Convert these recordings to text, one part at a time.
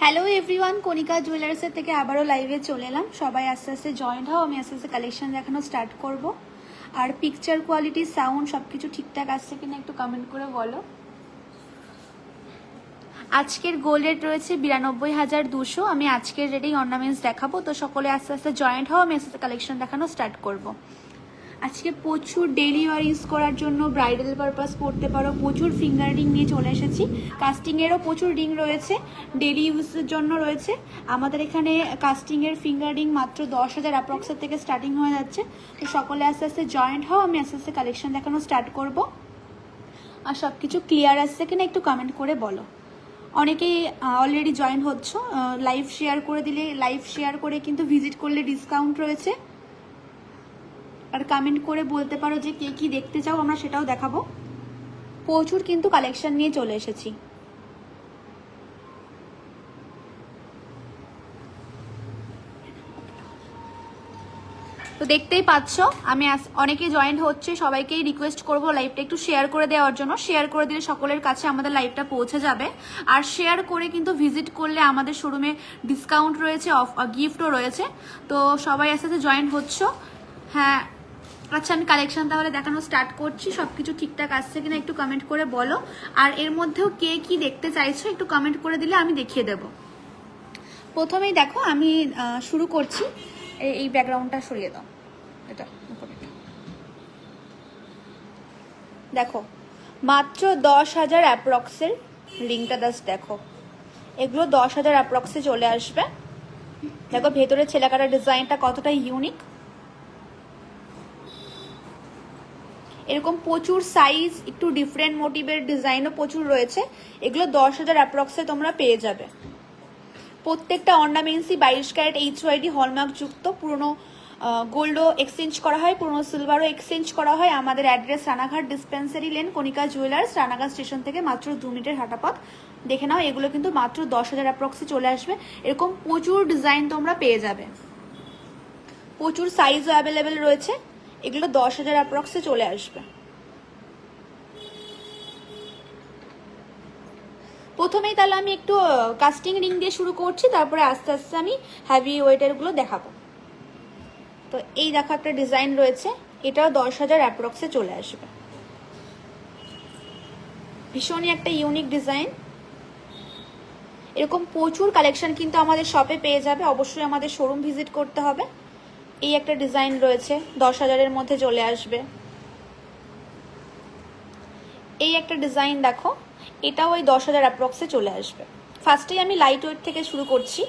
Hello everyone কণিকা জুয়েলার্সের থেকে আবারও লাইভে চলে এলাম। সবাই আস্তে আস্তে জয়েন্ট হও, আমি আস্তে আস্তে কালেকশন দেখানো স্টার্ট করব। আর পিকচার কোয়ালিটি সাউন্ড সব কিছু ঠিকঠাক আসছে কিনা একটু কমেন্ট করে বলো। আজকের গোল রেট রয়েছে বিরানব্বই হাজার দুশো। আমি আজকের রেটেই অর্নামেন্টস দেখাবো, তো সকলে আস্তে আস্তে জয়েন্ট হও, আমি আস্তে আস্তে কালেকশন দেখানো স্টার্ট করব। আজকে প্রচুর ডেলি ওয়ার ইউজ করার জন্য ব্রাইডাল পারপাস পড়তে পারো, প্রচুর ফিঙ্গার রিং নিয়ে চলে এসেছি। কাস্টিংয়েরও প্রচুর রিং রয়েছে ডেলি ইউজের জন্য রয়েছে। আমাদের এখানে কাস্টিংয়ের ফিঙ্গার রিং মাত্র দশ হাজার অ্যাপ্রক্সের থেকে স্টার্টিং হয়ে যাচ্ছে। তো সকলে আস্তে আস্তে জয়েন্ট হও, আমি আস্তে আস্তে কালেকশন দেখানো স্টার্ট করব। আর সব কিছু ক্লিয়ার আসছে কিনা একটু কমেন্ট করে বলো। অনেকেই অলরেডি জয়েন হচ্ছ লাইভ শেয়ার করে দিলে লাইভ শেয়ার করে কিন্তু ভিজিট করলে ডিসকাউন্ট রয়েছে। আর কমেন্ট করে বলতে পারো যে কে কি দেখতে চাও, আমরা সেটাও দেখাবো। প্রচুর কিন্তু কালেকশন নিয়ে চলে এসেছি। তো দেখতেই পাচ্ছ, আমি অনেকে জয়েন্ট হচ্ছে, সবাইকেই রিকোয়েস্ট করব লাইভটা একটু শেয়ার করে দেওয়ার জন্য। শেয়ার করে দিলে সকলের কাছে আমাদের লাইভটা পৌঁছে যাবে। আর শেয়ার করে কিন্তু ভিজিট করলে আমাদের শোরুমে ডিসকাউন্ট রয়েছে, অফ গিফটও রয়েছে। তো সবাই আস্তে আস্তে জয়েন হচ্ছ। হ্যাঁ আচ্ছা আমি কালেকশন তাহলে দেখানো স্টার্ট করছি। সব কিছু ঠিকঠাক আসছে কিনা একটু কমেন্ট করে বলো। আর এর মধ্যেও কে কি দেখতে চাইছো একটু কমেন্ট করে দিলে আমি দেখিয়ে দেব। প্রথমেই দেখো, আমি শুরু করছি। এই- ব্যাকগ্রাউন্ডটা সরিয়ে দাও। এটা। দেখো, মাত্র দশ হাজার অ্যাপ্রক্সের রিংটা দাস দেখো। এগুলো দশ হাজার অ্যাপ্রক্সে চলে আসবে। দেখো ভেতরে ছেলেকাটার ডিজাইনটা কতটা ইউনিক এরকম প্রচুর সাইজ একটু ডিফারেন্ট মোটিভের ডিজাইনও প্রচুর রয়েছে। এগুলো দশ হাজার অ্যাপ্রক্সে তোমরা পেয়ে যাবে। প্রত্যেকটা অর্নামেন্টসই বাইশ ক্যারেট এইচ ওয়াইডি হলমার্ক যুক্ত, পুরনো গোল্ডও এক্সচেঞ্জ করা হয়, পুরনো সিলভারও এক্সচেঞ্জ করা হয়। আমাদের address Ranaghat dispensary lane Konika jewellers Ranaghat station থেকে মাত্র দু মিনিটের হাঁটাপথ। দেখে নাও, এগুলো কিন্তু মাত্র দশ হাজার অ্যাপ্রক্সে চলে আসবে। এরকম প্রচুর ডিজাইন তোমরা পেয়ে যাবে। প্রচুর সাইজও অ্যাভেলেবেল রয়েছে। এগুলো দশ হাজার অ্যাপ্রক্সে চলে আসবে। প্রথমেই তাহলে আমি একটু কাস্টিং রিং দিয়ে শুরু করছি, তারপরে আস্তে আস্তে আমি হ্যাভি ওয়েটারগুলো দেখাবো। তো এই দেখো একটা ডিজাইন রয়েছে, এটাও দশ হাজার অ্যাপ্রক্সে চলে আসবে। ভীষণই একটা ইউনিক ডিজাইন এরকম প্রচুর কালেকশন কিন্তু আমাদের শপে পেয়ে যাবে, অবশ্যই আমাদের শোরুম ভিজিট করতে হবে। এই একটা ডিজাইন রয়েছে, দশ হাজারের মধ্যে চলে আসবে। এই একটা ডিজাইন দেখো, এটাও ওই দশ হাজার অ্যাপ্রক্সে চলে আসবে। ফার্স্টেই আমি লাইট ওয়েট থেকে শুরু করছি,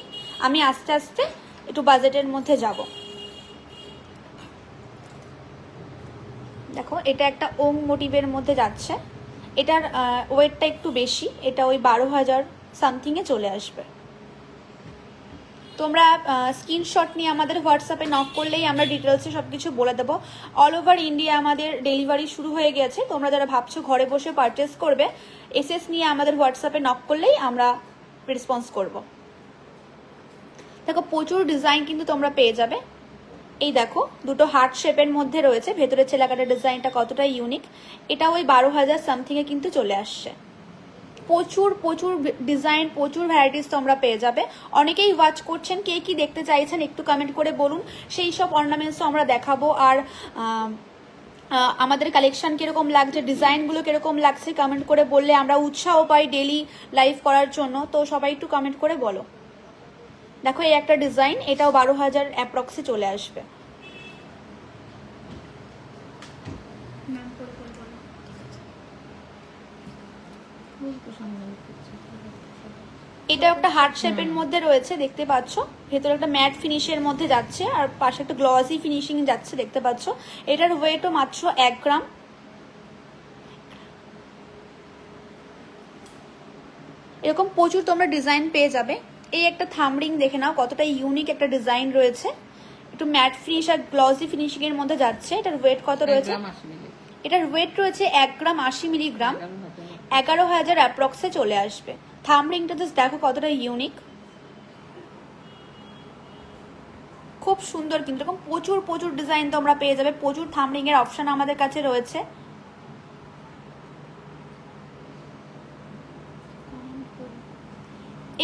আমি আস্তে আস্তে একটু বাজেটের মধ্যে যাব। দেখো, এটা একটা ওং মোটিভের মধ্যে যাচ্ছে। এটার ওয়েটটা একটু বেশি, এটা ওই বারো হাজার সামথিংয়ে চলে আসবে। তোমরা স্ক্রিনশট নিয়ে আমাদের হোয়াটসঅ্যাপে নক করলেই আমরা ডিটেলসে সব কিছু বলে দেবো। অল ওভার ইন্ডিয়া আমাদের ডেলিভারি শুরু হয়ে গেছে। তোমরা যারা ভাবছ ঘরে বসে পারচেস করবে এসএস নিয়ে আমাদের হোয়াটসঅ্যাপে নক করলেই আমরা রেসপন্স করব। দেখো, প্রচুর ডিজাইন কিন্তু তোমরা পেয়ে যাবে। এই দেখো, দুটো হার্ট শেপের মধ্যে রয়েছে। ভেতরে ছেলাকাটার ডিজাইনটা কতটা ইউনিক এটা ওই বারো হাজার সামথিংয়ে কিন্তু চলে আসছে। প্রচুর প্রচুর ডিজাইন প্রচুর ভ্যারাইটিস তোমরা পেয়ে যাবে। অনেকেই ওয়াচ করছেন কে কি দেখতে চাইছেন, একটু কমেন্ট করে বলুন। সেই সব অর্নামেন্টসও আমরা দেখাবো। আর আমাদের কালেকশন কীরকম লাগছে ডিজাইনগুলো কীরকম লাগছে কমেন্ট করে বললে আমরা উৎসাহ পাই ডেলি লাইভ করার জন্য। তো সবাই একটু কমেন্ট করে বলো। দেখো, এই একটা ডিজাইন এটাও বারো হাজার অ্যাপ্রক্সে চলে আসবে। এটা একটা হার্ট শেপের মধ্যে রয়েছে দেখতে পাচ্ছ। ভেতরে একটা ম্যাট ফিনিশের মধ্যে যাচ্ছে আর পাশে একটা গ্লসি ফিনিশিং যাচ্ছে দেখতে পাচ্ছ। এটার ওয়েটও মাত্র এক গ্রাম। এরকম প্রচুর তোমরা ডিজাইন পেয়ে যাবে। এই একটা থামরিং দেখে নাও কতটা ইউনিক একটা ডিজাইন রয়েছে। একটু ম্যাট ফিনিশ আর গ্লসি ফিনিশিং এর মধ্যে যাচ্ছে। এটার ওয়েট কত রয়েছে? এটার ওয়েট রয়েছে এক গ্রাম আশি মিলিগ্রাম। এগারো হাজার অ্যাপ্রক্সে চলে আসবে। থামরিংটা জাস্ট দেখো কতটা ইউনিক খুব সুন্দর কিন্তু এরকম প্রচুর প্রচুর ডিজাইন তোমরা পেয়ে যাবে। প্রচুর থামরিং এর অপশন আমাদের কাছে রয়েছে।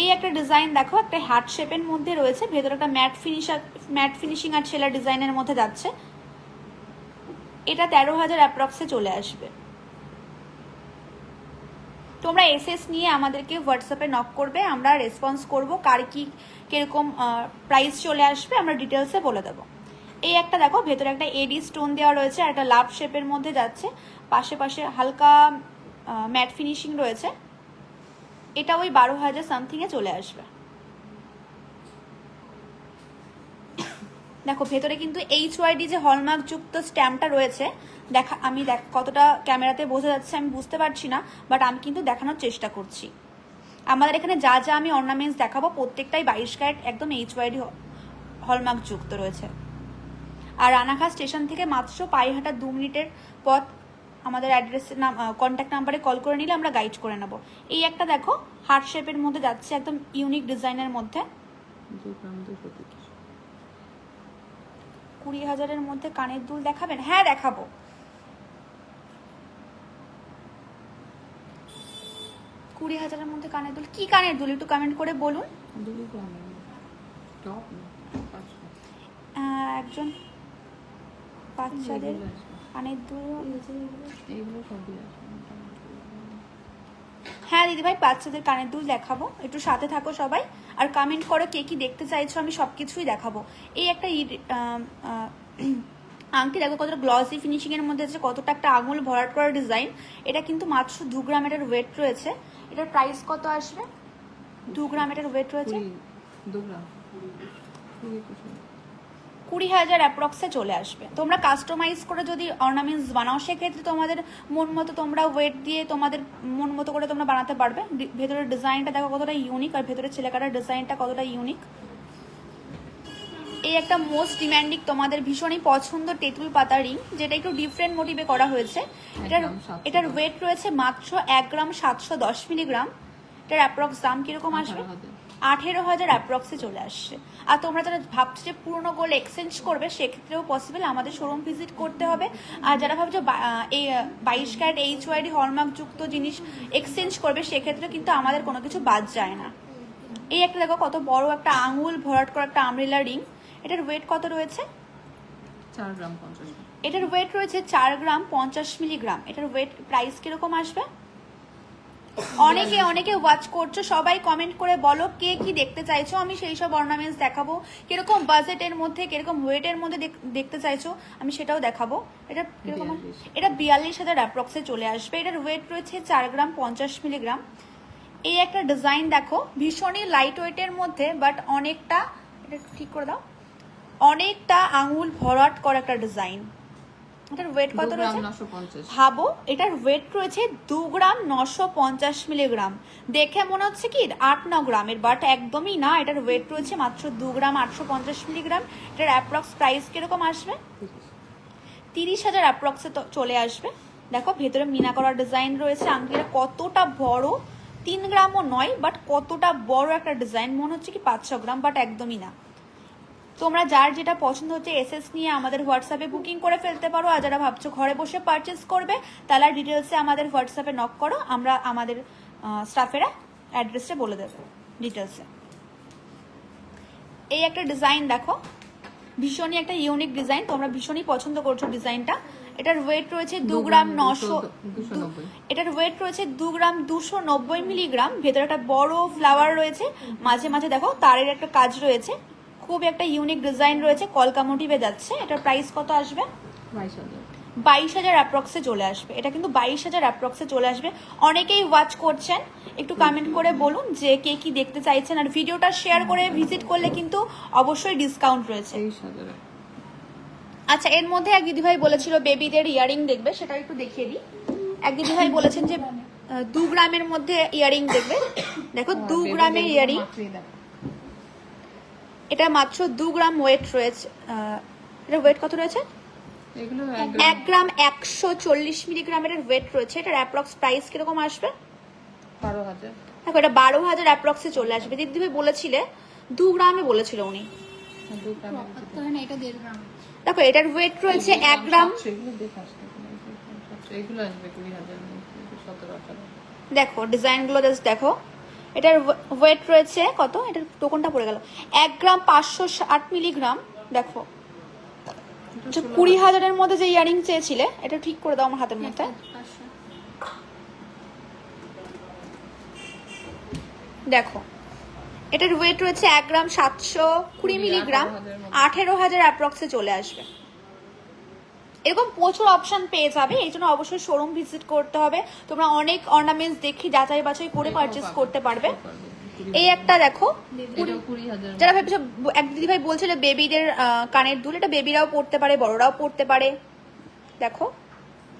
এই একটা ডিজাইন দেখো, একটা হার্ট শেপের মধ্যে রয়েছে। ভেতরে একটা ম্যাট ফিনিশার ম্যাট ফিনিশিং আর ছেলার ডিজাইনের মধ্যে যাচ্ছে। এটা তেরো হাজার অ্যাপ্রক্সে চলে আসবে। তোমরা এসএস নিয়ে আমাদেরকে হোয়াটসঅ্যাপে নক করবে, আমরা রেসপন্স করব, কার কি, কীরকম প্রাইস চলে আসবে, আমরা ডিটেলসে বলে দেবো। এই একটা দেখো, ভেতরে একটা এডি স্টোন দেওয়া রয়েছে আর একটা লাভ শেপের মধ্যে যাচ্ছে। পাশে পাশে হালকা ম্যাট ফিনিশিং রয়েছে। এটা ওই বারো হাজার সামথিংয়ে চলে আসবে। দেখো, ভেতরে কিন্তু এইচ ওয়াইডি যে হলমার্ক যুক্ত স্ট্যাম্পটা রয়েছে, দেখা, আমি দেখ, কতটা ক্যামেরাতে বোঝা যাচ্ছে, আমি বুঝতে পারছি না বাট আমি কিন্তু দেখানোর চেষ্টা করছি। আমাদের এখানে যা যা আমি অর্নামেন্টস দেখাবো, প্রত্যেকটাই বাইশ ক্যারেট একদম এইচ ওয়াইডি হলমার্ক যুক্ত রয়েছে। আর রানাঘাট স্টেশন থেকে মাত্র পায়ে হাঁটা দু মিনিটের পথ, আমাদের অ্যাড্রেসের নাম কন্ট্যাক্ট নাম্বারে কল করে নিলে আমরা গাইড করে নেব। এই একটা দেখো হার্ট শেপের মধ্যে যাচ্ছে একদম ইউনিক ডিজাইনের মধ্যে দু গ্রাম দুশো তিরিশ কুড়ি হাজারের মধ্যে কানের দুল দেখাবেন? হ্যাঁ দেখাবো। কুড়ি হাজারের মধ্যে কানের দুল। কি কানের দুল? একটু কমেন্ট করে বলুন। একজন বাচ্চাদের কানের দুল এইগুলো সবই আসবে মোটামুটি। হ্যাঁ দিদিভাই বাচ্চাদের কানের দুল দেখাবো একটু সাথে থাকো সবাই আর কমেন্ট করো কে কি দেখতে চাইছো আমি সব কিছুই দেখাবো এই একটা আংটি দেখো কতটা গ্লসি ফিনিশিং এর মধ্যে আছে কতটা একটা আঙুল ভরাট করা ডিজাইন এটা কিন্তু মাত্র দু গ্রাম এটার ওয়েট রয়েছে এটার প্রাইস কত আসবে দু গ্রাম এটার ওয়েট রয়েছে দু গ্রাম কুড়ি হাজার অ্যাপ্রক্সে চলে আসবে। তোমরা কাস্টমাইজ করে যদি অর্নামেন্টস বানাও সেক্ষেত্রে তোমাদের মন মতো তোমরা ওয়েট দিয়ে তোমাদের মন মতো করে তোমরা বানাতে পারবে। ভেতরের ডিজাইনটা দেখো কতটা ইউনিক আর ভেতরের ছেলেকাটার ডিজাইনটা কতটা ইউনিক এই একটা মোস্ট ডিমান্ডিং তোমাদের ভীষণই পছন্দ তেঁতুল পাতা রিং যেটা একটু ডিফারেন্ট মোটিভে করা হয়েছে। এটার এটার ওয়েট রয়েছে মাত্র এক গ্রাম সাতশো দশ মিলিগ্রাম। এটার অ্যাপ্রক্স দাম কীরকম আসবে? আঠারো হাজার। অ্যাপ্রক্সে চলে আসছে। আর তোমরা যারা ভাবছ যে পুরনো গোল্ড এক্সচেঞ্জ করবে সেক্ষেত্রেও পসিবল আমাদের শোরুম ভিজিট করতে হবে। আর যারা ভাবছ এই বাইশ ক্যারেট এইচ ওয়াইডি হলমার্ক যুক্ত জিনিস এক্সচেঞ্জ করবে সেক্ষেত্রে কিন্তু আমাদের কোনো কিছু বাদ যায় না। এই একটা দেখো কত বড় একটা আঙুল ভরাট করা একটা আমরিলা রিং এটার ওয়েট কত রয়েছে? চার গ্রাম পঞ্চাশ। এটার ওয়েট রয়েছে চার গ্রাম পঞ্চাশ মিলিগ্রাম এটার ওয়েট প্রাইস কীরকম আসবে? অনেকে অনেকে ওয়াচ করছ সবাই কমেন্ট করে বলো কে কি দেখতে চাইছো। আমি সেই সব অর্নামেন্টস দেখাবো। কীরকম বাজেটের মধ্যে কীরকম ওয়েটের মধ্যে দেখ- দেখতে চাইছো আমি সেটাও দেখাবো। এটা কীরকম এটা বিয়াল্লিশ হাজার অ্যাপ্রক্সে চলে আসবে। এটার ওয়েট রয়েছে চার গ্রাম পঞ্চাশ মিলিগ্রাম এই একটা ডিজাইন দেখো ভীষণই লাইট ওয়েটের মধ্যে বাট অনেকটা এটা ঠিক করে দাও। অনেকটা আঙুল ভরাট করা একটা ডিজাইন এটার ওয়েট কত রয়েছে? ভাবো এটার ওয়েট রয়েছে দু গ্রাম নশো পঞ্চাশ মিলিগ্রাম। দেখে মনে হচ্ছে কি আট ন গ্রামের বাট একদমই না এটার ওয়েট রয়েছে মাত্র দু গ্রাম আটশো পঞ্চাশ মিলিগ্রাম। এটার অ্যাপ্রক্স প্রাইস কীরকম আসবে? তিরিশ। হাজার অ্যাপ্রক্সে তো চলে আসবে। দেখো ভেতরে মিনা করা ডিজাইন রয়েছে আংটিটা কতটা বড়? তিন গ্রামও নয় বাট কতটা বড় একটা ডিজাইন মনে হচ্ছে কি পাঁচ ছ গ্রাম বাট একদমই না। তোমরা যার যেটা পছন্দ হচ্ছে এসএস নিয়ে আমাদের হোয়াটসঅ্যাপে বুকিং করে ফেলতে পারো আর যারা ভাবছ ঘরে বসে পারচেস করবে তাহলে ডিটেলসে আমাদের হোয়াটসঅ্যাপে নক করো আমরা আমাদের স্টাফেরা অ্যাড্রেসটা বলে দেবো ডিটেলসে এই একটা ডিজাইন দেখো ভীষণই একটা ইউনিক ডিজাইন তোমরা ভীষণই পছন্দ করছ ডিজাইনটা এটার ওয়েট রয়েছে দু গ্রাম নশো এটার ওয়েট রয়েছে দু গ্রাম দুশো নব্বই মিলিগ্রাম ভেতরে একটা বড় ফ্লাওয়ার রয়েছে মাঝে মাঝে দেখো তারের একটা কাজ রয়েছে। খুব একটা ইউনিক ডিজাইন রয়েছে কলকা মোটিভে যাচ্ছে। এটার প্রাইস কত আসবে? বাইশ হাজার। অ্যাপ্রক্সে চলে আসবে। এটা কিন্তু বাইশ হাজার অ্যাপ্রক্সে চলে আসবে। অনেকেই ওয়াচ করছেন একটু কমেন্ট করে বলুন যে কে কি দেখতে চাইছেন। আর ভিডিওটা শেয়ার করে ভিজিট করলে কিন্তু অবশ্যই ডিসকাউন্ট রয়েছে। আচ্ছা এর মধ্যে এক দিদিভাই বলেছিল বেবিদের ইয়ারিং দেখবে সেটা একটু দেখিয়ে দিই। এক দিদিভাই বলেছেন যে দু গ্রামের মধ্যে ইয়ারিং দেখবে। দেখো দু গ্রামের ইয়ারিং এটা মাত্র দু গ্রাম ওয়েট রয়েছে এটা ওয়েট কত রয়েছে? এক গ্রাম। একশো চল্লিশ মিলিগ্রামের ওয়েট রয়েছে এটার অ্যাপ্রক্স প্রাইস কীরকম আসবে? বারো হাজার। দেখো এটা বারো হাজার অ্যাপ্রক্সে চলে আসবে। দিদিভাই বলেছিলে দু গ্রামে বলেছিল উনি। গ্রাম দেখো এটার ওয়েট রয়েছে এক গ্রাম। দেখো ডিজাইনগুলো জাস্ট দেখো। এটার ওয়েট রয়েছে কত? এটার টোকনটা পড়ে গেল। এক গ্রাম পাঁচশো ষাট মিলিগ্রাম দেখো। যে কুড়ি হাজারের মধ্যে যে ইয়ারিং চেয়েছিলে এটা ঠিক করে দাও আমার হাতের মধ্যে। দেখো এটার ওয়েট রয়েছে এক গ্রাম সাতশো কুড়ি মিলিগ্রাম আঠেরো হাজার অ্যাপ্রক্সে চলে আসবে। এরকম প্রচুর অপশন পেয়ে যাবে এই জন্য অবশ্যই শোরুম ভিজিট করতে হবে। তোমরা অনেক অর্নামেন্টস দেখি যাচাই বাছাই করে পারচেস করতে পারবে। এই একটা দেখো যারা ভেবেছো এক দিদি ভাই বলছিল বেবিদের কানের দুল এটা বেবিরাও পড়তে পারে বড়রাও পড়তে পারে। দেখো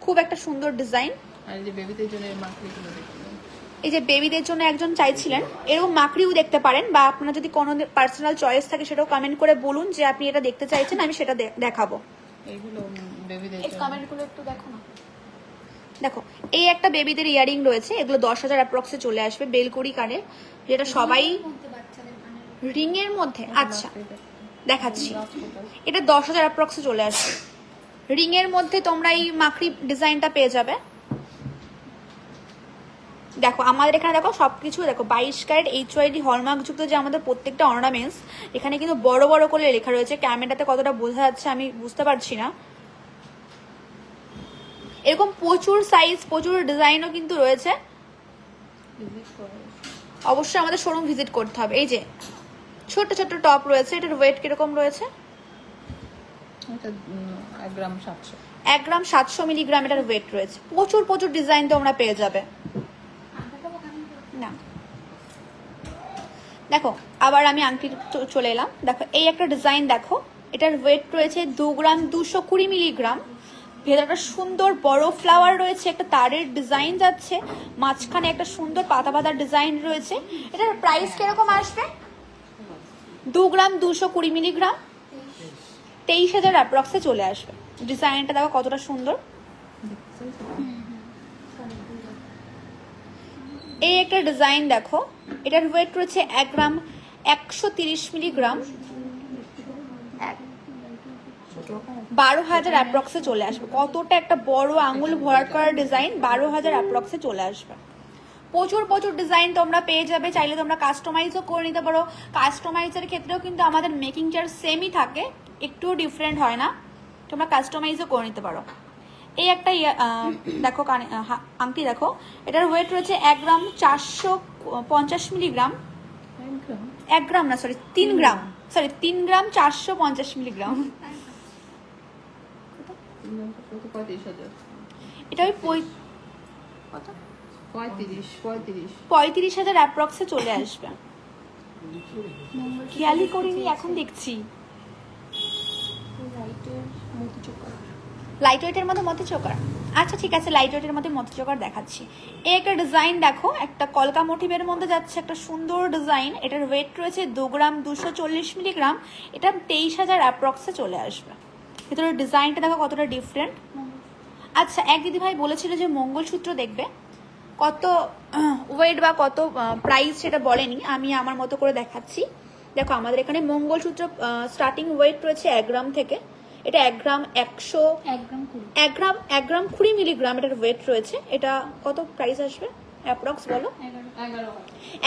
খুব একটা সুন্দর ডিজাইন এই যে বেবিদের জন্য এই মাকড়িগুলো দেখতে এই যে বেবিদের জন্য একজন চাইছিলেন এরকম মাকড়িও দেখতে পারেন বা আপনার যদি কোনো পার্সোনাল চয়েস থাকে সেটাও কমেন্ট করে বলুন যে আপনি এটা দেখতে চাইছেন আমি সেটা দেখাবো। এইগুলো বেবিদের এই কমেন্টগুলো একটু দেখো না। দেখো এই একটা বেবিদের ইয়ারিং রয়েছে এগুলো দশ হাজার অ্যাপ্রক্সে চলে আসবে বেলকুড়ি কানের যেটা সবাই রিং এর মধ্যে? আচ্ছা দেখাচ্ছি। এটা দশ হাজার অ্যাপ্রক্সে চলে আসবে। রিং এর মধ্যে তোমরা এই মাকড়ি ডিজাইনটা পেয়ে যাবে। দেখো আমাদের এখানে দেখো সবকিছু দেখো বাইশ ক্যারেট এইচ ওয়াইডি হলমার্ক যুক্ত যে আমাদের প্রত্যেকটা অর্নামেন্টস এখানে কিন্তু বড় বড় করে লেখা রয়েছে। ক্যামেরাতে কতটা বোঝা যাচ্ছে আমি বুঝতে পারছি না। এরকম প্রচুর সাইজ প্রচুর ডিজাইনও কিন্তু রয়েছে। অবশ্যই আমাদের শোরুম ভিজিট করতে হবে। এই যে ছোট ছোট টপ রয়েছে। এটার ওয়েট কীরকম রয়েছে? এক গ্রাম সাতশো। এক গ্রাম সাতশো মিলিগ্রাম এটার ওয়েট রয়েছে। প্রচুর প্রচুর ডিজাইন তোমরা পেয়ে যাবে না দেখো, আবার আমি আংটি চলে এলাম। দেখো, এই একটা ডিজাইন দেখো, এটার ওয়েট রয়েছে দু গ্রাম দুশো কুড়ি মিলিগ্রাম ভেতরটা সুন্দর বড় ফ্লাওয়ার রয়েছে, একটা তারের ডিজাইন যাচ্ছে, মাঝখানে একটা সুন্দর পাতা পাতার ডিজাইন রয়েছে। এটার প্রাইস কীরকম আসবে? দু গ্রাম দুশো কুড়ি মিলিগ্রাম তেইশ হাজার অ্যাপ্রক্সে চলে আসবে। ডিজাইনটা দেখো কতটা সুন্দর। এই একটা ডিজাইন দেখো। এটার ওয়েট রয়েছে এক গ্রাম একশো তিরিশ মিলিগ্রাম। বারো হাজার অ্যাপ্রক্সে চলে আসবে। কতটা একটা বড় আঙুল ভরাট করার ডিজাইন, বারো হাজার অ্যাপ্রক্সে চলে আসবে। প্রচুর প্রচুর ডিজাইন তোমরা পেয়ে যাবে। চাইলে তোমরা কাস্টমাইজও করে নিতে পারো। কাস্টমাইজের ক্ষেত্রেও কিন্তু আমাদের মেকিং চার্জ সেমই থাকে। একটুও ডিফারেন্ট হয় না। তোমরা কাস্টমাইজও করে নিতে পারো। এই একটা ইয়া- দেখো আংটি দেখো। এটার ওয়েট রয়েছে এক গ্রাম চারশো পঞ্চাশ মিলিগ্রাম। এক গ্রাম? না সরি তিন গ্রাম। সরি তিন গ্রাম চারশো পঞ্চাশ মিলিগ্রাম। এটা ওই পঁয়ত্রিশ হাজার অ্যাপ্রক্সে চলে আসবে। খেয়ালই করিনি এখন দেখছি। লাইট ওয়েটের মধ্যে মতো চোকার আচ্ছা ঠিক আছে লাইট ওয়েটের মধ্যে মতো চোকার দেখাচ্ছি। এই একটা ডিজাইন দেখো, একটা কলকা মোটিভের মধ্যে যাচ্ছে, একটা সুন্দর ডিজাইন এটার ওয়েট রয়েছে দু গ্রাম দুশো চল্লিশ মিলিগ্রাম এটা তেইশ হাজার অ্যাপ্রক্সে চলে আসবে। ভিতরের ডিজাইনটা দেখো কতটা ডিফারেন্ট আচ্ছা এক দিদি ভাই বলেছিল যে মঙ্গলসূত্র দেখবে। কত ওয়েট বা কত প্রাইস সেটা বলেনি। আমি আমার মতো করে দেখাচ্ছি। দেখো, আমাদের এখানে মঙ্গলসূত্র স্টার্টিং ওয়েট রয়েছে এক গ্রাম থেকে। এটা এক গ্রাম একশো এক গ্রাম এক গ্রাম কুড়ি মিলিগ্রাম এটার ওয়েট রয়েছে। এটা কত প্রাইস আসবে? অ্যাপ্রক্স বলো।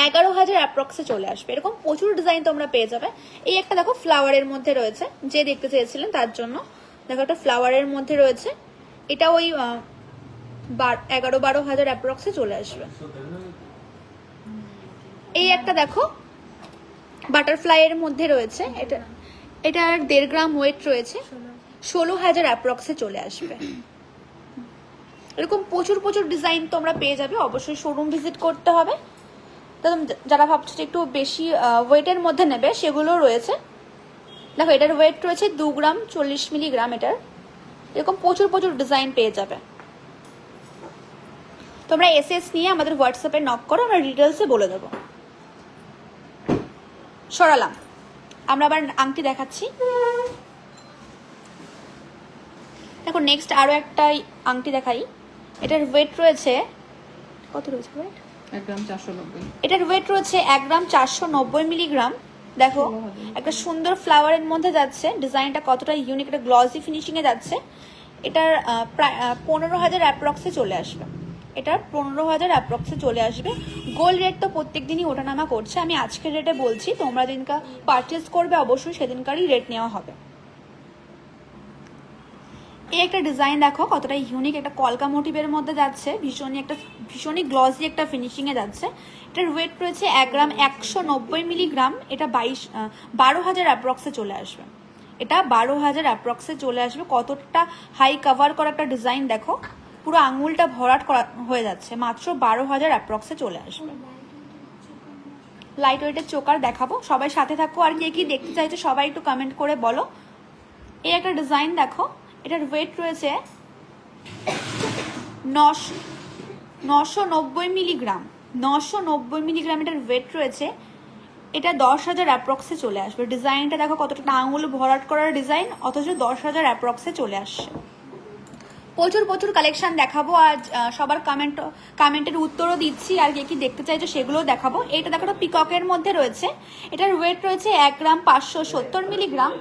এগারো। হাজার। অ্যাপ্রক্সে চলে আসবে। এরকম প্রচুর ডিজাইন তোমরা পেয়ে যাবে। এই একটা দেখো ফ্লাওয়ারের মধ্যে রয়েছে। যে দেখতে চেয়েছিলেন তার জন্য। দেখো একটা ফ্লাওয়ারের মধ্যে রয়েছে। এটা ওই এগারো বারো হাজার অ্যাপ্রক্সে চলে আসবে। এই একটা দেখো বাটারফ্লাই এর মধ্যে রয়েছে। এটা এটার দেড় গ্রাম ওয়েট রয়েছে। ষোলো হাজার অ্যাপ্রক্সে চলে আসবে। এরকম প্রচুর প্রচুর ডিজাইন তোমরা পেয়ে যাবে, অবশ্যই শোরুম ভিজিট করতে হবে। তো যারা ভাবছ যে একটু বেশি ওয়েটের মধ্যে নেবে, সেগুলো রয়েছে। দেখো, এটার ওয়েট রয়েছে দু গ্রাম চল্লিশ মিলিগ্রাম এটার। এরকম প্রচুর প্রচুর ডিজাইন পেয়ে যাবে। তোমরা এস এস নিয়ে আমাদের হোয়াটসঅ্যাপে নক করো, আমরা ডিটেলসে বলে দেবো। সরালাম। আমরা আবার আংটি দেখাচ্ছি। দেখো নেক্সট আরও একটা আংটি দেখাই। এটার ওয়েট রয়েছে কত রয়েছে ওয়েট এক গ্রাম চারশো নব্বই। এটার ওয়েট রয়েছে এক গ্রাম চারশো নব্বই মিলিগ্রাম দেখো একটা সুন্দর ফ্লাওয়ারের মধ্যে যাচ্ছে ডিজাইনটা কতটা ইউনিক একটা গ্লসি ফিনিশিংয়ে যাচ্ছে। এটার প্রায় পনেরো হাজার অ্যাপ্রক্সে চলে আসবে। এটার পনেরো হাজার অ্যাপ্রক্সে চলে আসবে। গোল্ড রেট তো প্রত্যেক দিনই ওঠানামা করছে। আমি আজকের রেটে বলছি তোমরা দিনকা পারচেস করবে অবশ্যই সেদিনকারই রেট নেওয়া হবে। এই একটা ডিজাইন দেখো, কতটা ইউনিক একটা কলকা মোটিভের মধ্যে যাচ্ছে, ভীষণই একটা, ভীষণই গ্লসি একটা ফিনিশিংয়ে যাচ্ছে। এটার ওয়েট রয়েছে এক গ্রাম একশো নব্বই মিলিগ্রাম এটা বাইশ বারো হাজার অ্যাপ্রক্সে চলে আসবে। এটা বারো হাজার অ্যাপ্রক্সে চলে আসবে। কতটা হাই কভার করা একটা ডিজাইন দেখো, পুরো আঙুলটা ভরাট করা হয়ে যাচ্ছে, মাত্র বারো হাজার অ্যাপ্রক্সে চলে আসবে। লাইট ওয়েটের চোকার দেখাবো, সবাই সাথে থাকো, আর কে কি দেখতে চাইছো সবাই একটু কমেন্ট করে বলো। এই একটা ডিজাইন দেখো এটার ওয়েট রয়েছে নশো নশো নব্বই মিলিগ্রাম নশো নব্বই মিলিগ্রাম এটার ওয়েট রয়েছে। এটা দশ হাজার অ্যাপ্রক্সে চলে আসবে। ডিজাইনটা দেখো কতটা আঙুল ভরাট করার ডিজাইন অথচ দশ হাজার অ্যাপ্রক্সে চলে আসছে। প্রচুর প্রচুর কালেকশন দেখাবো আর সবার কমেন্ট কমেন্টের উত্তরও দিচ্ছি আর কে কি দেখতে চাইছো সেগুলোও দেখাবো। এটা দেখো পিককের মধ্যে রয়েছে। এটার ওয়েট রয়েছে এক গ্রাম পাঁচশো সত্তর মিলিগ্রাম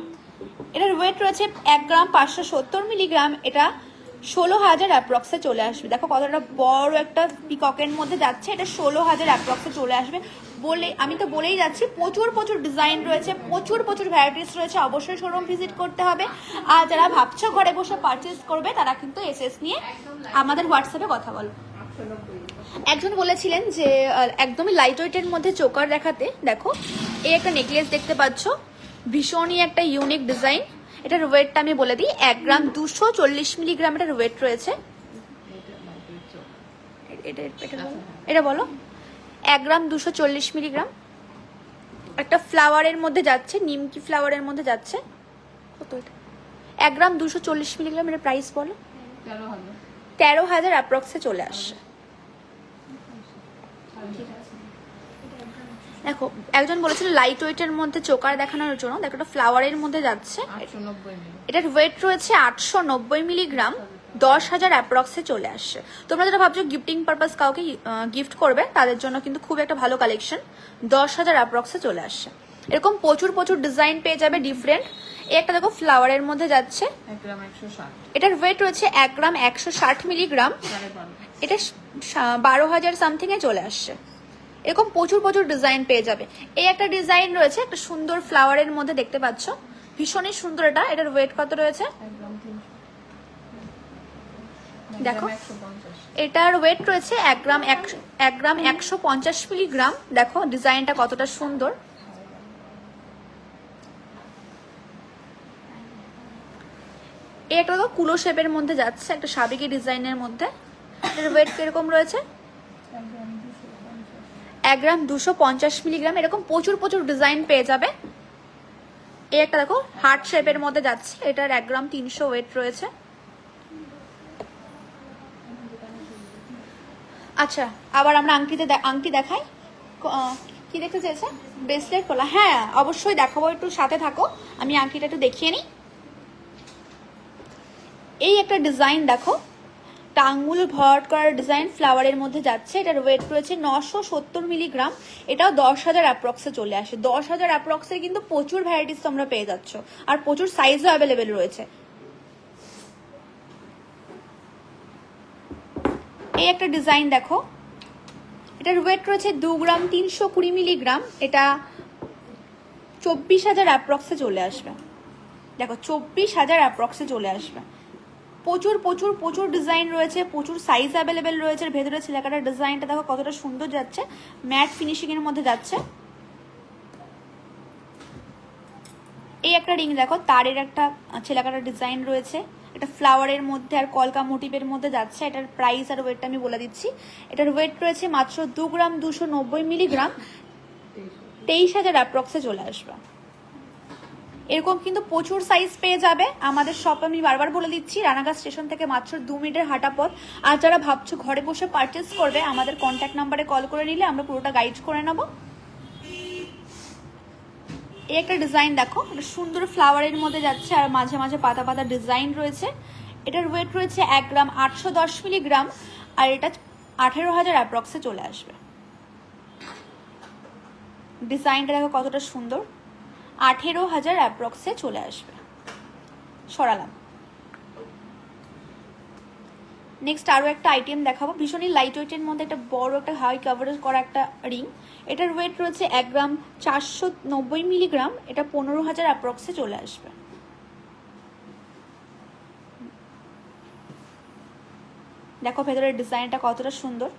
এটার ওয়েট রয়েছে এক গ্রাম পাঁচশো সত্তর মিলিগ্রাম এটা ষোলো হাজার অ্যাপ্রক্সে চলে আসবে। দেখো কতটা বড় একটা পিককের মধ্যে যাচ্ছে, এটা ষোলো হাজার অ্যাপ্রক্সে চলে আসবে। বলে আমি তো বলেই যাচ্ছি, প্রচুর প্রচুর ডিজাইন রয়েছে, প্রচুর প্রচুর ভ্যারাইটিস রয়েছে, অবশ্যই শোরুম ভিজিট করতে হবে। আর যারা ভাবছ ঘরে বসে পারচেস করবে, তারা কিন্তু এসএস নিয়ে আমাদের হোয়াটসঅ্যাপে কথা বলো। একজন বলেছিলেন যে একদমই লাইট ওয়েটের মধ্যে চোকার দেখাতে, দেখো, এই একটা নেকলেস দেখতে পাচ্ছ ভীষণই একটা ইউনিক ডিজাইন এটার ওয়েটটা আমি বলে দিই, এক গ্রাম দুশো চল্লিশ মিলিগ্রাম এটার ওয়েট রয়েছে। এটা এটা বলো। এক গ্রাম দুশো চল্লিশ মিলিগ্রাম একটা ফ্লাওয়ারের মধ্যে যাচ্ছে, নিমকি ফ্লাওয়ারের মধ্যে যাচ্ছে। কত এটা? এক গ্রাম দুশো চল্লিশ মিলিগ্রাম এর প্রাইস বলো। তেরো হাজার অ্যাপ্রক্সে চলে আসছে। দেখো একজন বলেছিল লাইট ওয়েটের মধ্যে চোকার দেখানোর জন্য। দেখো একটা ফ্লাওয়ারের মধ্যে যাচ্ছে। এটার ওয়েট রয়েছে আটশো নব্বই মিলিগ্রাম দশ হাজার অ্যাপ্রক্সে চলে আসছে। তোমরা যারা ভাবছ গিফটিং পারপাস কাউকে গিফট করবে তাদের জন্য কিন্তু খুব একটা ভালো কালেকশন দশ হাজার অ্যাপ্রক্সে চলে আসছে। এরকম প্রচুর প্রচুর ডিজাইন পেয়ে যাবে ডিফারেন্ট একটা দেখো ফ্লাওয়ারের মধ্যে যাচ্ছে। এটার ওয়েট রয়েছে এক গ্রাম একশো ষাট মিলিগ্রাম এটা বারো হাজার সামথিং এ চলে আসছে। এরকম প্রচুর প্রচুর ডিজাইন পেয়ে যাবে। এই একটা ডিজাইন রয়েছে একটা সুন্দর ফ্লাওয়ারের মধ্যে দেখতে পাচ্ছ। ভীষণই সুন্দর এটা এটার ওয়েট কত রয়েছে? দেখো। এটার ওয়েট রয়েছে এক গ্রাম এক গ্রাম একশো পঞ্চাশ মিলিগ্রাম। দেখো ডিজাইনটা কতটা সুন্দর। এই একটা দেখো কুলো শেপের মধ্যে যাচ্ছে একটা সাবেকি ডিজাইনের মধ্যে। এটার ওয়েট কীরকম রয়েছে এক গ্রাম দুশো পঞ্চাশ এক গ্রাম দুশো পঞ্চাশ মিলিগ্রাম, এরকম প্রচুর প্রচুর ডিজাইন পেয়ে যাবে। এই একটা দেখো হার্ট শেপের মধ্যে যাচ্ছে, এটার এক গ্রাম তিনশো ওয়েট রয়েছে। আচ্ছা আবার আমরা আংটিতে আংটি দেখাই। ক- দেখতে চেয়েছে? ব্রেসলেট পলা হ্যাঁ অবশ্যই দেখাবো, একটু সাথে থাকো। আমি আংটিটা একটু দেখিয়ে নিই। এই একটা ডিজাইন দেখো। একটা আঙ্গুল করার ডিজাইন ফ্লাওয়ারের মধ্যে যাচ্ছে। এটার ওয়েট রয়েছে নশো সত্তর মিলিগ্রাম এটাও দশ হাজার অ্যাপ্রক্সে চলে আসে। দশ হাজার অ্যাপ্রক্সে কিন্তু প্রচুর ভ্যারাইটিস তোমরা পেয়ে যাচ্ছ। আর প্রচুর সাইজও অ্যাভেলেবেল রয়েছে। এই একটা ডিজাইন দেখো। এটার ওয়েট রয়েছে দু গ্রাম তিনশো কুড়ি মিলিগ্রাম এটা চব্বিশ হাজার অ্যাপ্রক্সে চলে আসবে। দেখো, চব্বিশ হাজার অ্যাপ্রক্সে চলে আসবে। প্রচুর প্রচুর প্রচুর ডিজাইন রয়েছে, প্রচুর সাইজ অ্যাভেলেবেল রয়েছে ভেতরে ছিলাকাটার ডিজাইনটা দেখো কতটা সুন্দর যাচ্ছে। ম্যাট ফিনিশিং এর মধ্যে যাচ্ছে। এই একটা রিং দেখো, তারের একটা ছেলাকাটার ডিজাইন রয়েছে। এটা ফ্লাওয়ারের মধ্যে আর কলকা মোটিভের মধ্যে যাচ্ছে। এটার প্রাইস আর ওয়েটটা আমি বলে দিচ্ছি। এটার ওয়েট রয়েছে মাত্র দু গ্রাম দুশো নব্বই মিলিগ্রাম তেইশ হাজার অ্যাপ্রক্সে চলে আসবে। এরকম কিন্তু প্রচুর সাইজ পেয়ে যাবে। আমাদের শপ আমি বারবার বলে দিচ্ছি, রানাঘাট স্টেশন থেকে মাত্র দু মিনিটের হাঁটা পথ। আর যারা ভাবছ ঘরে বসে পারচেস করবে, আমাদের কন্ট্যাক্ট নাম্বারে কল করে নিলে আমরা পুরোটা গাইড করে নেব। এই একটা ডিজাইন দেখো সুন্দর ফ্লাওয়ারের মধ্যে যাচ্ছে, আর মাঝে মাঝে পাতা পাতা ডিজাইন রয়েছে। এটার ওয়েট রয়েছে এক গ্রাম আটশো দশ মিলিগ্রাম আর এটা আঠেরো হাজার অ্যাপ্রক্সে চলে আসবে। ডিজাইনটা দেখো কতটা সুন্দর। আঠেরো হাজার অ্যাপ্রক্সে চলে আসবে। সরালাম। নেক্সট আরও একটা আইটেম দেখাবো। ভীষণই লাইট ওয়েটের মধ্যে একটা বড় একটা হাই কাভারেজ করা একটা রিং এটার ওয়েট রয়েছে এক গ্রাম চারশো নব্বই মিলিগ্রাম এটা পনেরো হাজার অ্যাপ্রক্সে চলে আসবে। দেখো ভেতরের ডিজাইনটা কতটা সুন্দর।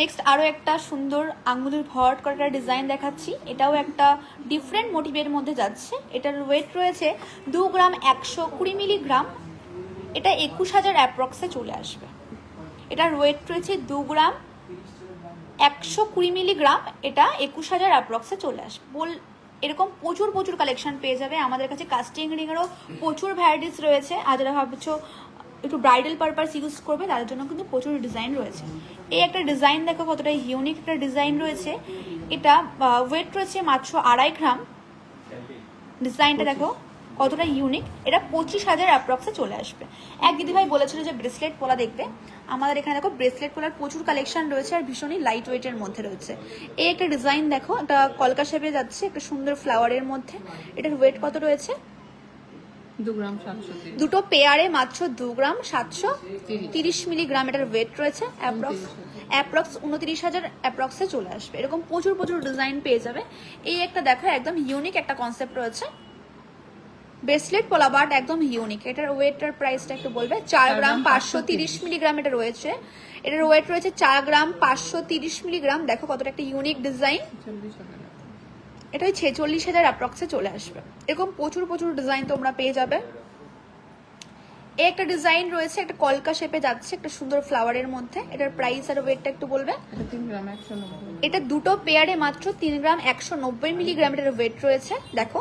নেক্সট আরও একটা সুন্দর আঙ্গুলের ভরাট করা একটা ডিজাইন দেখাচ্ছি। এটাও একটা ডিফারেন্ট মোটিভের মধ্যে যাচ্ছে। এটার ওয়েট রয়েছে দু গ্রাম একশো কুড়ি মিলিগ্রাম এটা একুশ হাজার অ্যাপ্রক্সে চলে আসবে। এটার ওয়েট রয়েছে দু গ্রাম একশো কুড়ি মিলিগ্রাম এটা একুশ হাজার অ্যাপ্রক্সে চলে আসবে। বল এরকম প্রচুর প্রচুর কালেকশন পেয়ে যাবে। আমাদের কাছে কাস্টিং রিংয়েরও প্রচুর ভ্যারাইটিস রয়েছে। আর যারা ভাবছ একটু ব্রাইডাল পারপাস ইউজ করবে, তাদের জন্য কিন্তু প্রচুর ডিজাইন রয়েছে। এই একটা ডিজাইন দেখো কতটা ইউনিক একটা ডিজাইন রয়েছে। এটা ওয়েট রয়েছে মাত্র আড়াই গ্রাম ডিজাইনটা দেখো কতটা ইউনিক এটা পঁচিশ হাজার অ্যাপ্রক্সে চলে আসবে। এক দিদিভাই বলেছিল যে ব্রেসলেট পলা দেখবে। আমাদের এখানে দেখো ব্রেসলেট পলার প্রচুর কালেকশন রয়েছে আর ভীষণই লাইট ওয়েটের মধ্যে রয়েছে। এই একটা ডিজাইন দেখো একটা কলকা শেপে যাচ্ছে একটা সুন্দর ফ্লাওয়ারের মধ্যে। এটার ওয়েট কত রয়েছে? গ্রাম দুটো পেয়ারে মাত্র দু গ্রাম সাতশো তিরিশ। মিলিগ্রাম এটার ওয়েট রয়েছে অ্যাপ্রক্স অ্যাপ্রক্স উনত্রিশ হাজার অ্যাপ্রক্সে চলে আসবে। এরকম প্রচুর প্রচুর ডিজাইন পেয়ে যাবে। এই একটা দেখো একদম ইউনিক একটা কনসেপ্ট রয়েছে। ব্রেসলেট পোলা বাট একদম ইউনিক এটার ওয়েটার প্রাইসটা একটু বলবে। চার গ্রাম পাঁচশো তিরিশ মিলিগ্রাম এটা রয়েছে। এটার ওয়েট রয়েছে চার গ্রাম পাঁচশো তিরিশ মিলিগ্রাম। দেখো কতটা একটা ইউনিক ডিজাইন চল্লিশ হাজার এটা ওই ছেচল্লিশ হাজার অ্যাপ্রক্সে চলে আসবে। এরকম প্রচুর প্রচুর ডিজাইন তোমরা পেয়ে যাবে। একটা ডিজাইন রয়েছে একটা কলকা শেপে যাচ্ছে একটা সুন্দর ফ্লাওয়ারের মধ্যে। এটার প্রাইস আর ওয়েটটা একটু বলবে। এটা দুটো পেয়ারে মাত্র তিন গ্রাম একশো নব্বই মিলিগ্রাম এটার ওয়েট রয়েছে। দেখো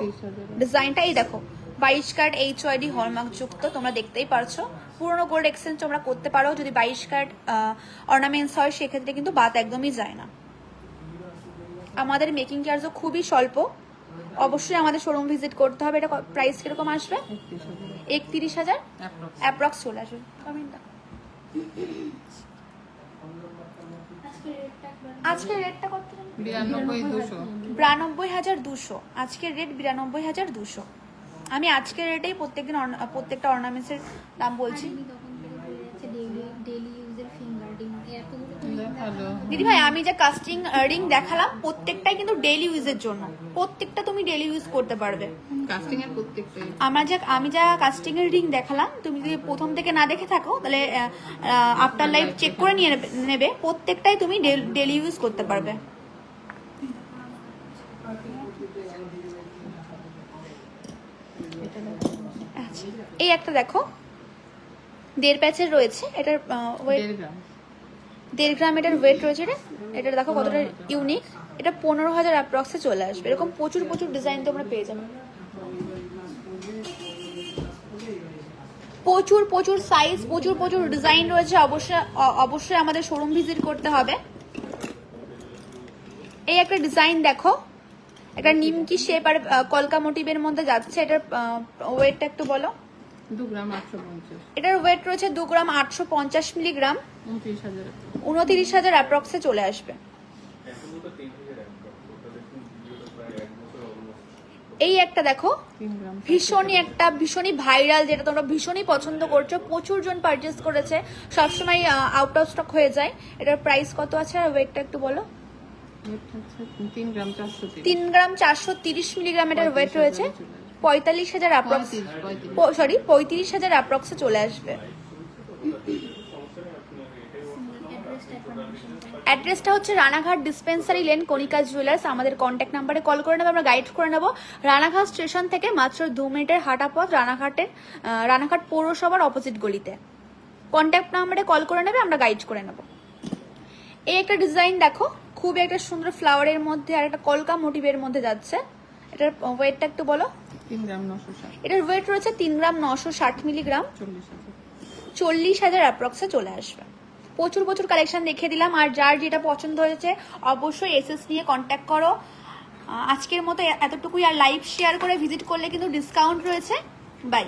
ডিজাইনটা এই দেখো বাইশ কার্ড এইচ ওয়াইডি হলমার্ক যুক্ত তোমরা দেখতেই পারছ। পুরোনো গোল্ড এক্সচেঞ্জ তোমরা করতে পারো যদি বাইশ কার্ড অর্নামেন্টস হয় সেক্ষেত্রে কিন্তু বাদ একদমই যায় না। আমাদের মেকিং চার্জও খুবই স্বল্প। অবশ্যই আমাদের শোরুম ভিজিট করতে হবে। এটা প্রাইস কীরকম আসবে? একত্রিশ হাজার? অ্যাপ্রক্স চলে আসবে। আজকের রেটটা কত বিরানব্বই হাজার দুশো। আজকের রেট বিরানব্বই হাজার দুশো। আমি আজকের রেটেই প্রত্যেকদিন প্রত্যেকটা অর্নামেন্টসের দাম বলছি আমি তখন থেকে বলে যাচ্ছে ডেইলি ডেইলি ইউজের ফিঙ্গারিং এতগুলো তো দেখাল দিদি ভাই আমি যে কাস্টিং রিং দেখালাম প্রত্যেকটাই কিন্তু ডেইলি ইউজের জন্য। প্রত্যেকটা তুমি ডেইলি ইউজ করতে পারবে। কাস্টিং এর প্রত্যেকটাই। আমরা যা আমি যা কাস্টিং এর রিং দেখালাম তুমি যদি প্রথম থেকে না দেখে থাকো তাহলে আফটার লাইফ চেক করে নিয়ে নেবে- প্রত্যেকটাই তুমি ডেইলি ইউজ করতে পারবে। আচ্ছা এই একটা দেখো। দেড় প্যাচের রয়েছে এটার ওয়েট দেড় গ্রাম এটার ওয়েট রয়েছে এটা এটার দেখো কতটা ইউনিক এটা পনেরো হাজার অ্যাপ্রক্সে চলে আসবে। এরকম প্রচুর প্রচুর ডিজাইন তোমরা পেয়ে যাবে। প্রচুর প্রচুর সাইজ প্রচুর প্রচুর ডিজাইন রয়েছে। অবশ্যই অবশ্যই আমাদের শোরুম ভিজিট করতে হবে। এই একটা ডিজাইন দেখো। একটা নিমকি শেপ আর কলকা মোটিভের মধ্যে যাচ্ছে। এটার ওয়েটটা একটু বলো। এটার ওয়েট রয়েছে দু গ্রাম আটশো পঞ্চাশ মিলিগ্রাম উনত্রিশ হাজার। অ্যাপ্রক্সে চলে আসবে। এই একটা দেখো ভীষণই একটা ভীষণই ভাইরাল যেটা তোমরা ভীষণই পছন্দ করছ। প্রচুর জন পারচেস করেছে। সবসময় আউট অফ স্টক হয়ে যায়। এটার প্রাইস কত আছে? আর ওয়েটটা একটু বলো। তিন গ্রাম চারশো তিরিশ। মিলিগ্রাম এটার ওয়েট রয়েছে। পঁয়তাল্লিশ হাজার অ্যাপ্রক্স সরি পঁয়ত্রিশ হাজার অ্যাপ্রক্সে চলে আসবে। অ্যাড্রেসটা হচ্ছে Ranaghat dispensary lane Konika jewellers আমাদের কন্ট্যাক্ট নাম্বারে কল করে নেব আমরা গাইড করে নেব। রানাঘাট স্টেশন থেকে মাত্র দু মিনিটের হাঁটা পথ রানাঘাটের রানাঘাট পৌরসভার অপোজিট গলিতে। কন্ট্যাক্ট নাম্বারে কল করে নেবে আমরা গাইড করে নেব। এই একটা ডিজাইন দেখো খুব একটা সুন্দর ফ্লাওয়ারের মধ্যে আর একটা কলকা মোটিভের মধ্যে যাচ্ছে। এটার ওয়েটটা একটু বলো। এটার ওয়েট রয়েছে তিন গ্রাম নশো ষাট মিলিগ্রাম চল্লিশ হাজার। অ্যাপ্রক্সে চলে আসবে। প্রচুর প্রচুর কালেকশন দেখে দিলাম। আর যার যেটা পছন্দ হয়েছে অবশ্যই এসএস নিয়ে কন্ট্যাক্ট করো। আজকের মতো এতটুকুই। আর লাইভ শেয়ার করে ভিজিট করলে কিন্তু ডিসকাউন্ট রয়েছে। বাই